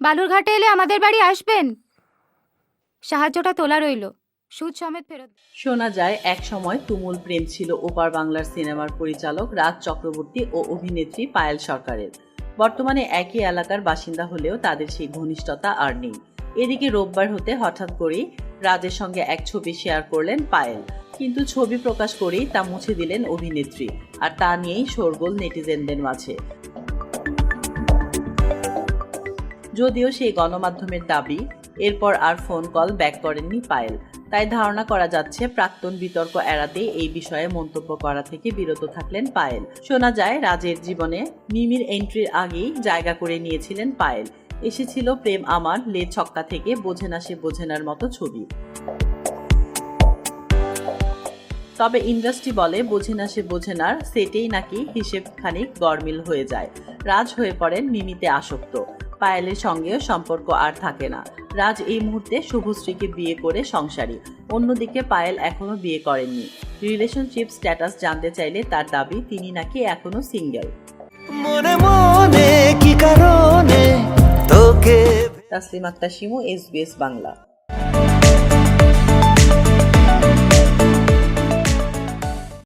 বালুরঘাটে এলে আমাদের বাড়ি আসবেন। সাহায্যটা তোলা রইল। সুদ সমেত ফেরত শোনা যায়, এক সময় তুমুল প্রেম ছিল ওপার বাংলার সিনেমার পরিচালক রাজ চক্রবর্তী ও অভিনেত্রী পায়েল সরকারের। বর্তমানে একই এলাকার বাসিন্দা হলেও তাদের সেই ঘনিষ্ঠতা আর নেই। এদিকে রোববার হতে হঠাৎ করেই রাজের সঙ্গে এক ছবি শেয়ার করলেন পায়েল। কিন্তু ছবি প্রকাশ করেই তা মুছে দিলেন অভিনেত্রী। আর তা নিয়েই শোরগোল নেটিজেনদের মাঝে। যদিও সেই গণমাধ্যমের দাবি, এরপর আর ফোন কল ব্যাক করেননি পায়েল। তাই ধারণা করা যাচ্ছে, প্রাক্তন বিতর্ক এড়াতে এই বিষয়ে মন্তব্য করা থেকে বিরত থাকলেন পায়েল। শোনা যায়, রাজের জীবনে মিমির এন্ট্রির আগেই জায়গা করে নিয়েছিলেন পায়েল। এসেছিল প্রেম আমার, লে ছক্কা থেকে বোঝে না সে বোঝেনার মতো ছবি। তবে ইন্ডাস্ট্রি বলে বোঝে না সে বোঝে নার সেটেই নাকি হিসেব খানিক গরমিল হয়ে যায়। রাজ হয়ে পড়েন মিমিতে আসক্ত। পায়েলের সঙ্গেও সম্পর্ক আর থাকে না। রাজ এই মুহূর্তে শুভশ্রীকে বিয়ে করে সংসারী। অন্যদিকে পায়েল এখনও বিয়ে করেননি। রিলেশনশিপ স্ট্যাটাস জানতে চাইলে তার দাবি তিনি নাকি এখনও সিঙ্গেল। মনে মনে কি কারণে তোকে তাসলিম আক্তার শিমু এসবিএস বাংলা।